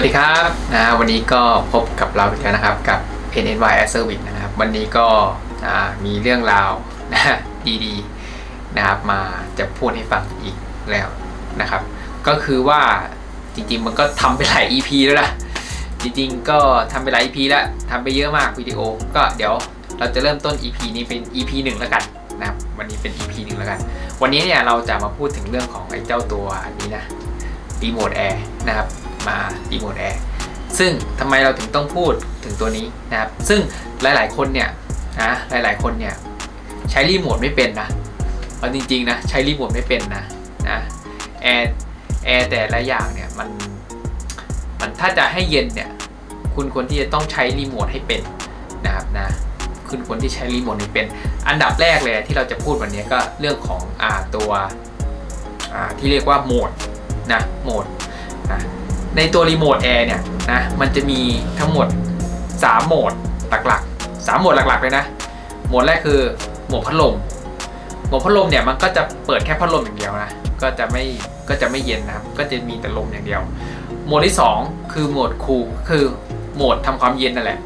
วัสดีครับนะวันนี้ก็พบกับเราอีกแล้วนะครับกับ NNY as Service นะครับวันนี้ก็มีเรื่องราวนะดีๆนะครับมาจะพูดให้ฟังอีกแล้วนะครับ ก็คือว่าจริงๆมันก็ทำไปหลาย EP แล้วนะจริงๆก็ทำไปหลาย EP แล้วทำไปเยอะมากวิดีโอ ก็เดี๋ยวเราจะเริ่มต้น EP นี้เป็น EP หนึ่งแล้วกันนะครับวันนี้เป็น EP หนึ่งแล้วกัน วันนี้เนี่ยเราจะมาพูดถึงเรื่องของไอ้เจ้าตัวนี้นะรีโมทแอร์นะครับ มารีโมทแอร์ซึ่งทำไมเราถึงต้องพูดถึงตัวนี้นะครับ ซึ่งหลายๆคนเนี่ยนะหลายๆคนเนี่ยใช้รีโมทไม่เป็นนะเอาจริงๆนะใช้รีโมทไม่เป็นนะนะแอร์แอร์แต่ละอย่างเนี่ยมันมันถ้าจะให้เย็นเนี่ยคุณควรที่จะต้องใช้รีโมทให้เป็นนะครับนะคุณควรที่ใช้รีโมทให้เป็น อันดับแรกเลยที่เราจะพูดวันนี้ก็เรื่องของอ่าตัวอ่าที่เรียกว่าโหมดนะโหมดนะ ในตัวรีโมทแอร์เนี่ยนะมันจะมีทั้งหมด 3 โหมดหลักๆ 3 โหมดหลักๆเลยนะ โหมดแรกคือโหมดพัดลม โหมดพัดลมเนี่ยมันก็จะเปิดแค่พัดลมอย่างเดียวนะ ก็จะไม่ก็จะไม่เย็นนะครับ ก็จะมีแต่ลมอย่างเดียว โหมดที่ 2 คือโหมดคูลคือโหมดทำความเย็นนั่นแหละ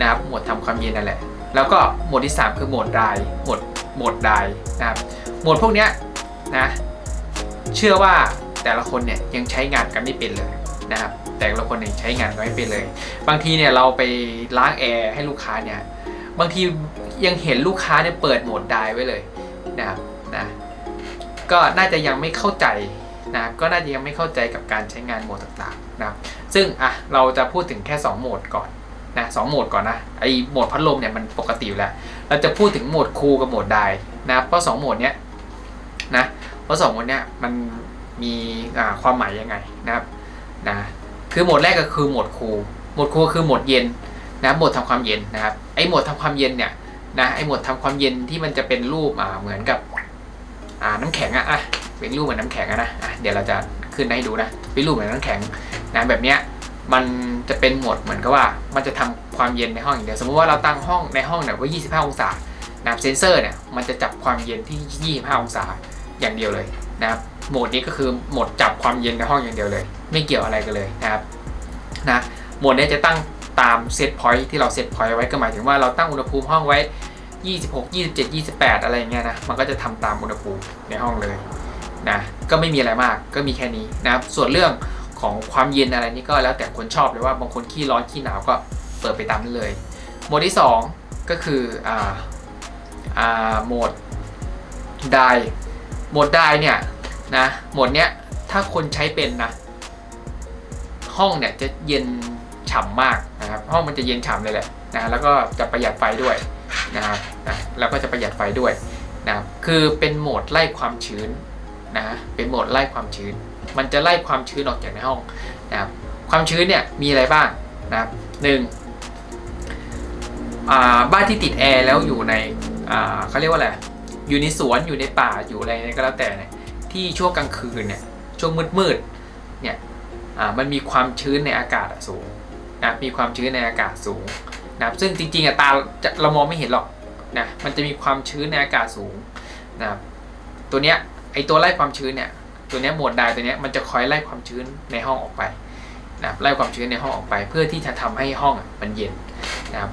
นะครับ โหมดทำความเย็นนั่นแหละ แล้วก็โหมดที่ 3 คือโหมดดายโหมดโหมดดายนะครับ โหมดพวกเนี้ยนะ เชื่อว่าแต่ละคนเนี่ยยังใช้งานกันไม่เป็นเลย นะครับแต่ละคนเนี่ยใช้งานกันไม่เป็นเลย บางทีเนี่ยเราไปล้างแอร์ให้ลูกค้าเนี่ยบางทียังเห็นลูกค้าเนี่ยเปิดโหมดไดไว้เลยนะครับนะก็น่าจะยังไม่เข้าใจนะก็น่าจะยังไม่เข้าใจกับการใช้งานโหมดต่างๆนะครับซึ่งอะเราจะพูดถึงแค่ 2 โหมดก่อนนะสองโหมดก่อนนะไอโหมดพัดลมเนี่ยมันปกติอยู่แล้ว เราจะพูดถึงโหมดคูลกับโหมดไดนะเพราะสองโหมดเนี้ยนะเพราะสองโหมดเนี้ยมันมีความหมายยังไงนะครับ นะคือโหมดแรกก็คือโหมดครูโหมดครูคือโหมดเย็นนะโหมดทำความเย็นนะครับไอโหมดทำความเย็นเนี่ยนะไอโหมดทำความเย็นที่มันจะเป็นรูปอ่าเหมือนกับอ่าน้ำแข็งอะอะเป็นรูปเหมือนน้ำแข็งอะนะอะเดี๋ยวเราจะขึ้นให้ดูนะเป็นรูปเหมือนน้ำแข็งนะแบบเนี้ยมันจะเป็นโหมดเหมือนกับว่ามันจะทำความเย็นในห้องอย่างเดียวสมมติว่าเราตั้งห้องในห้องเนี่ยไว้25 องศานะเซนเซอร์เนี่ยมันจะจับความเย็นที่ 25 องศาอย่างเดียวเลย นะครับโหมดนี้ก็คือโหมดจับความเย็นในห้องอย่างเดียวเลย ไม่เกี่ยวอะไรกันเลยนะครับนะโหมดนี้จะตั้งตามเซตพอยท์ที่เราเซตพอยต์ไว้ก็หมายถึงว่าเราตั้งอุณหภูมิห้องไว้ 26 27 28 อะไรอย่างเงี้ยนะมันก็จะทำตามอุณหภูมิในห้องเลยนะก็ไม่มีอะไรมากก็มีแค่นี้นะครับส่วนเรื่องของความเย็นอะไรนี่ก็แล้วแต่คนชอบเลยว่าบางคนขี้ร้อนขี้หนาวก็เปิดไปตามนั้นเลยโหมดที่ 2 ก็คืออ่าอ่าโหมดได หมดไดเนี่ยนะโหมดเนี้ยถ้าคนใช้เป็นนะ ห้องเนี่ยจะเย็นฉ่ำมากนะครับ ห้องมันจะเย็นฉ่ำเลยแหละนะแล้วก็จะประหยัดไฟด้วยนะครับนะแล้วก็จะประหยัดไฟด้วยนะครับคือเป็นโหมดไล่ความชื้นนะเป็นโหมดไล่ความชื้น มันจะไล่ความชื้นออกจากในห้องนะครับความชื้นเนี่ยมีอะไรบ้างนะครับหนึ่งอ่าบ้านที่ติดแอร์แล้วอยู่ในอ่าเขาเรียกว่าอะไร อยู่ในสวนอยู่ในป่าอยู่อะไรก็แล้วแต่ที่ช่วงกลางคืนเนี่ยช่วงมืดๆเนี่ยอ่ามันมีความชื้นในอากาศสูงนะมีความชื้นในอากาศสูงนะซึ่งจริงๆอะตาเรามองไม่เห็นหรอกนะมันจะมีความชื้นในอากาศสูงนะตัวเนี้ยไอตัวไล่ความชื้นเนี่ยตัวเนี้ยโหมดไดตัวเนี้ยมันจะคอยไล่ความชื้นในห้องออกไปนะไล่ความชื้นในห้องออกไป เพื่อที่จะทำให้ห้องมันเย็นนะครับ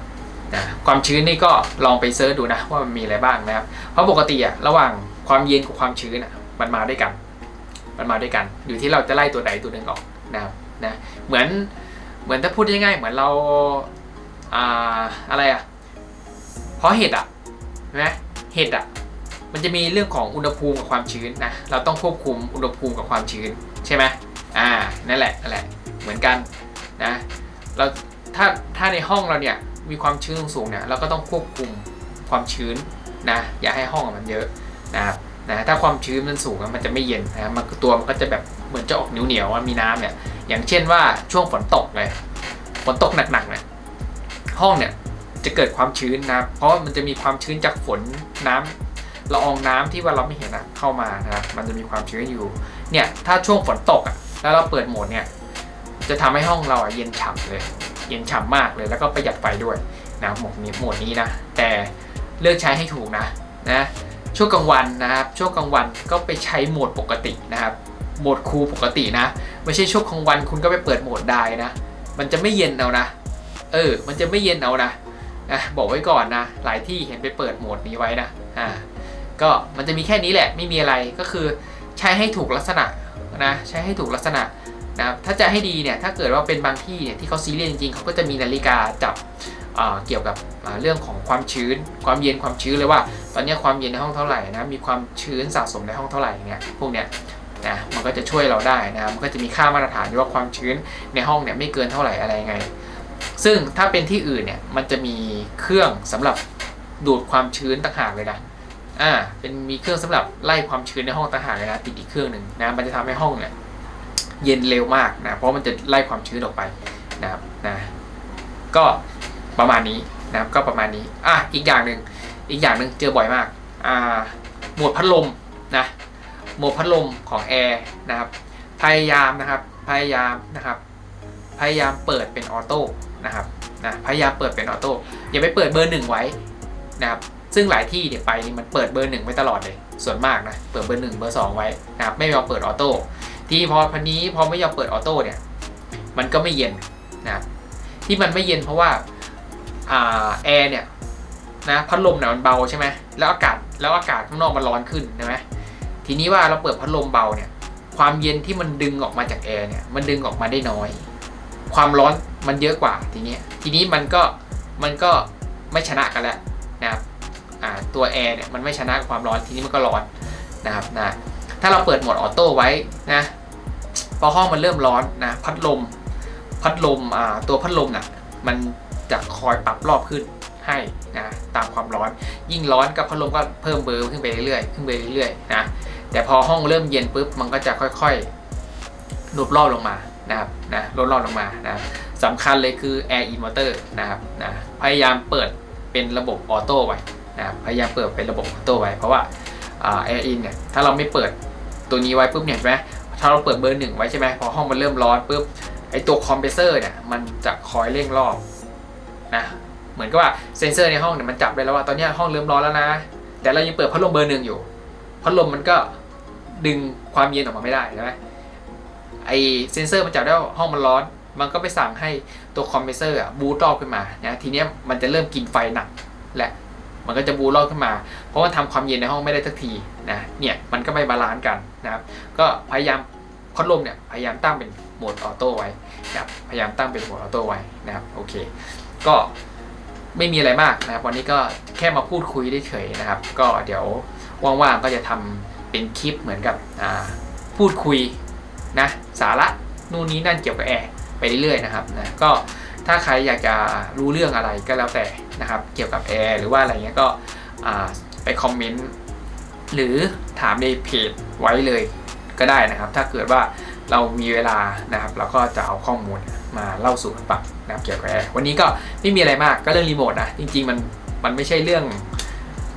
นะความชื้นนี่ก็ลองไปเซิร์ชดูนะว่ามันมีอะไรบ้างนะครับ เพราะปกติอะระหว่างความเย็นกับความชื้นอะมันมาด้วยกัน มันมาด้วยกัน อยู่ที่เราจะไล่ตัวใดตัวหนึ่งออกนะครับนะเหมือนเหมือนถ้าพูดง่ายๆเหมือนเราอ่าอะไรอะเพราะเห็ดอะใช่ไหมเห็ดอะมันจะมีเรื่องของอุณหภูมิกับความชื้นนะเราต้องควบคุมอุณหภูมิกับความชื้นใช่ไหมอ่านั่นแหละนั่นแหละเหมือนกันนะเราถ้าถ้าในห้องเราเนี่ย มีความชื้นสูงเนี่ยเราก็ต้องควบคุมความชื้นนะอย่าให้ห้องมันเยอะนะครับนะถ้าความชื้นมันสูงมันจะไม่เย็นนะมันตัวมันก็จะแบบเหมือนจะออกเหนียวๆมีน้ำเนี่ยอย่างเช่นว่าช่วงฝนตกเลยฝนตกหนักๆเนี่ยห้องเนี่ยจะเกิดความชื้นนะเพราะมันจะมีความชื้นจากฝนน้ำละอองน้ำที่ว่าเราไม่เห็นอะเข้ามานะครับมันจะมีความชื้นอยู่เนี่ยถ้าช่วงฝนตกอะแล้วเราเปิดโหมดเนี่ยจะทำให้ห้องเราอะเย็นฉ่ำเลย เย็นฉ่ำมากเลยแล้วก็ประหยัดไฟด้วยนะโหมดนี้โหมดนี้นะ แต่เลือกใช้ให้ถูกนะนะช่วงกลางวันนะครับช่วงกลางวันก็ไปใช้โหมดปกตินะครับโโหมดคูลปกตินะ ไม่ใช่ช่วงกลางวันคุณก็ไปเปิดโหมดได้นะ มันจะไม่เย็นเอานะ เออ มันจะไม่เย็นเอานะนะบอกไว้ก่อนนะ หลายที่เห็นไปเปิดโหมดนี้ไว้นะอ่าก็มันจะมีแค่นี้แหละไม่มีอะไรก็คือใช้ให้ถูกลักษณะนะใช้ให้ถูกลักษณะ นะครับถ้าจะให้ดีเนี่ยถ้าเกิดว่าเป็นบางที่เนี่ยที่เขาซีเรียสจริงๆเขาก็จะมีนาฬิกาจับเกี่ยวกับเรื่องของความชื้น ความเย็นความชื้นเลยว่า ตอนนี้ความเย็นในห้องเท่าไหร่นะมีความชื้นสะสมในห้องเท่าไหร่เนี่ยพวกเนี้ยนะมันก็จะช่วยเราได้นะมันก็จะมีค่ามาตรฐานว่าความชื้นในห้องเนี่ยไม่เกินเท่าไหร่อะไรยังไง ซึ่งถ้าเป็นที่อื่นเนี่ยมันจะมีเครื่องสำหรับดูดความชื้นต่างหากเลยนะอ่าเป็นมีเครื่องสำหรับไล่ความชื้นในห้องต่างหากเลยนะติดอีกเครื่องหนึ่งนะมันจะทำให้ห้องเนี่ย เย็นเร็วมากนะเพราะมันจะไล่ความชื้นออกไปนะครับนะก็ประมาณนี้นะครับก็ประมาณนี้อะอีกอย่างหนึ่งอีกอย่างหนึ่งเจอบ่อยมากอ่าหมวดพัดลมนะหมวดพัดลมของแอร์นะครับพยายามนะครับพยายามนะครับพยายามเปิดเป็นออโต้นะครับนะพยายามเปิดเป็นออโต้อย่าไปเปิดเบอร์หนึ่งไว้นะครับซึ่งหลายที่เนี่ยไปนี่มันเปิดเบอร์หนึ่งไว้ตลอดเลยส่วนมากนะเปิดเบอร์หนึ่งเบอร์สองไว้นะครับไม่ยอมเปิดออโต้ ทีพอพันนี้พอไม่ยอมเปิดออโต้เนี่ย มันก็ไม่เย็นนะที่มันไม่เย็นเพราะว่าอแอร์เนี่ยนะพัดลมเนี่ยมันเบาใช่ไหมแล้วอากาศแล้วอากาศข้างนอกมันร้อนขึ้นใช่ไหมทีนี้ว่าเราเปิดพัดลมเบาเนี่ย ความเย็นที่มันดึงออกมาจากแอร์เนี่ยมันดึงออกมาได้น้อย ความร้อนมันเยอะกว่าทีนี้ทีนี้มันก็มันก็ไม่ชนะกันแล้วนะครับอ่าตัวแอร์เนี่ยมันไม่ชนะความร้อนทีนี้มันก็ร้อนนะครับนะถ้าเราเปิดโหมดออโต้ไว้นะ พอห้องมันเริ่มร้อนนะพัดลม พัดลมอ่าตัวพัดลมน่ะมันจะคอยปรับรอบขึ้นให้นะตามความร้อน ยิ่งร้อนกับพัดลมก็เพิ่มเบอร์ขึ้นไปเรื่อยๆขึ้นไปเรื่อยๆนะแต่พอห้องเริ่มเย็นปุ๊บมันก็จะค่อยๆลดรอบลงมานะครับนะลดรอบลงมานะสำคัญเลยคือ Air Inverter นะครับนะพยายามเปิดเป็นระบบออโต้ไว้นะครับพยายามเปิดเป็นระบบออโต้ไว้เพราะว่าอ่า Air In เนี่ยถ้าเราไม่เปิดตัวนี้ไว้ปุ๊บเนี่ยเห็นไหม ถ้าเราเปิดเบอร์หนึ่งไว้ใช่ไหมพอห้องมันเริ่มร้อนปุ๊บไอตัวคอมเพรสเซอร์เนี่ยมันจะคอยเร่งรอบนะเหมือนกับว่าเซนเซอร์ในห้องเนี่ยมันจับได้แล้วว่าตอนนี้ห้องเริ่มร้อนแล้วนะ แต่เรายังเปิดพัดลมเบอร์หนึ่งอยู่พัดลมมันก็ดึงความเย็นออกมาไม่ได้ใช่ไหมไอเซนเซอร์มันจับได้ว่าห้องมันร้อน มันก็ไปสั่งให้ตัวคอมเพรสเซอร์อะบูตรอบขึ้นมานะทีเนี้ยมันจะเริ่มกินไฟหนักแหละ มันก็จะบูรอบขึ้นมา เพราะว่าทำความเย็นในห้องไม่ได้สักทีนะเนี่ยมันก็ไม่บาลานซ์กันนะครับก็พยายามพัดลมเนี่ยพยายามตั้งเป็นโหมดออโต้ไว้นะครับพยายามตั้งเป็นโหมดออโต้ไว้นะครับโอเค ก็ไม่มีอะไรมากนะครับ วันนี้ก็แค่มาพูดคุยได้เฉยนะครับ ก็เดี๋ยวว่างๆก็จะทำเป็นคลิปเหมือนกับพูดคุยนะสาระนู่นนี้นั่นเกี่ยวกับแอร์ไปเรื่อยๆนะครับนะก็ ถ้าใครอยากจะรู้เรื่องอะไรก็แล้วแต่นะครับ เกี่ยวกับแอร์หรือว่าอะไรเงี้ยก็ไปคอมเมนต์หรือถามในเพจไว้เลยก็ได้นะครับ ถ้าเกิดว่าเรามีเวลานะครับ เราก็จะเอาข้อมูลมาเล่าสู่กันฟังนะครับเกี่ยวกับแอร์วันนี้ก็ไม่มีอะไรมากก็เรื่องรีโมทนะจริงๆมันมันไม่ใช่เรื่อง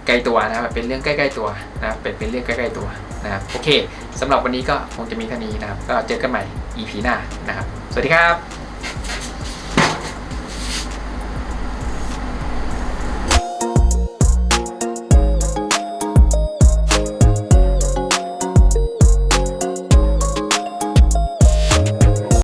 ไกลตัวนะครับมันเป็นเรื่องใกล้ๆตัวนะครับเป็นเป็นเรื่องใกล้ๆตัวนะครับโอเคสำหรับวันนี้ก็คงจะมีเท่านี้นะครับ ก็เจอกันใหม่ EP หน้านะครับ สวัสดีครับ